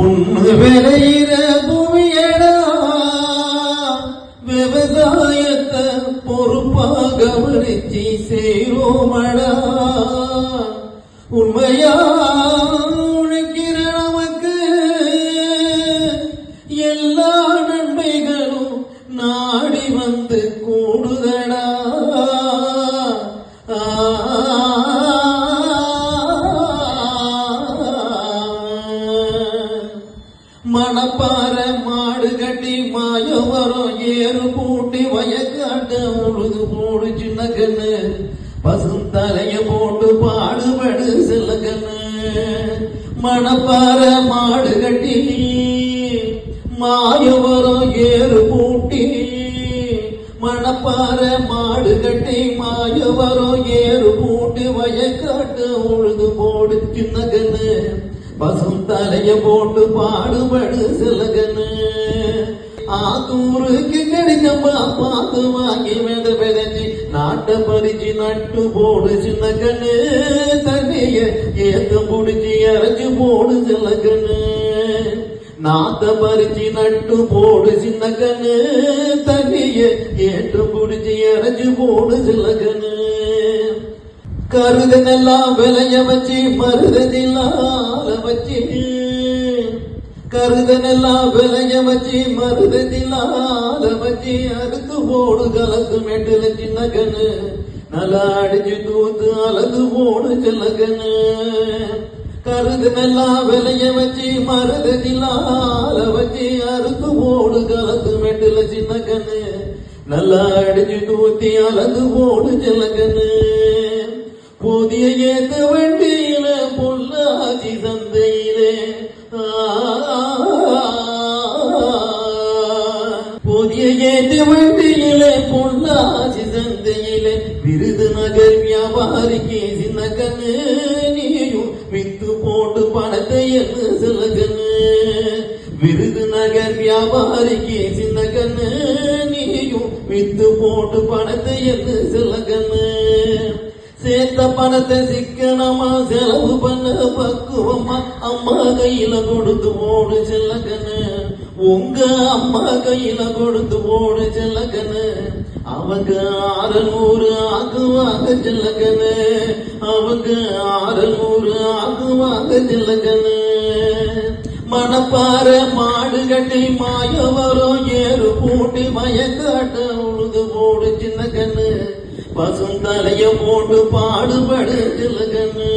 பொண்ணு விளையிற பூமியடா விவசாயத்தை பொறுப்பாக வரிச்சி செய்வோமடா. மணப்பார மாடு கட்டி மாயவரம் ஏறு பூட்டி வயக்காட்ட உழுது போடு சின்ன கண்ணு. பசும் தலைய போட்டு பாடுபடு செல்ல கண்ணு. மணப்பார மாடு கட்டி மாயவரம் ஏறு பூட்டி மணப்பார மாடு கட்டி மாயவரம் ஏறு பூட்டி வயக்காட்டு உழுது போடு சின்ன கண்ணு. பசும் தலைய போட்டு பாடுபடு சிலகனு. ஆத்தூருக்கு கிடைச்சப்பா பார்த்து வாங்கி வித விதைச்சி நாட்டை பறிச்சு நட்டு போடு சின்ன கண்ணு தண்ணிய ஏத்து புடிச்சு இறச்சி போடு சில கண்ணு நாத்த பறிச்சு நட்டு போடு சின்ன கண்ணு தண்ணிய ஏற்று புடிச்சு இறச்சி போடு சில கண்ணு கருதனெல்லாம் விளைய வச்சு மருததில்லால வச்சு. கருதனெல்லாம் விளைய வச்சு மருததில்லால வச்சு. அறுத்து போடு கலக்கு மெட்டுல சின்ன கண்ணு நல்லா அடிச்சு தூத்து அலது போடு சிலகனு கண்ணு கருதனெல்லாம் விளைய வச்சு மருததில்லால வச்சு. அறுத்து போடு கலக்கு மெட்டுல சின்ன கண்ணு நல்லா அடிச்சு தூத்தி அலது போடு சிலகனு தந்தையிலே. புதிய ஏத்த வண்டியிலே பொள்ளாச்சி சந்தையிலே. விருதுநகர் வியாபாரிக்கு சின்ன கண்ணு நீயும் வித்து போட்டு பணத்தை என்று சில கண்ணு விருதுநகர் வியாபாரிக்கு சின்ன கண்ணு நீயும் வித்து போட்டு பணத்தை என்று சில கண்ணு சேர்த்த பணத்தை சிக்கனமா செலவு பண்ண பக்குவமா அம்மா கையில கொடுத்து போடு செல்லக்கண்ணு உங்க அம்மா கையில கொடுத்து போடு செல்லக்கண்ணு அவங்க ஆறுநூறு ஆக்குவாங்க செல்லக்கண்ணு அவங்க ஆறுநூறு ஆக்குவாங்க செல்லக்கண்ணு மணப்பாற மாடு கட்டி மாய வரும் ஏறு பூட்டி மயக்காட்ட உழுது போடு சின்ன கண்ணு. பசுந்தலைய போட்டு பாடுபடு திலகன்னு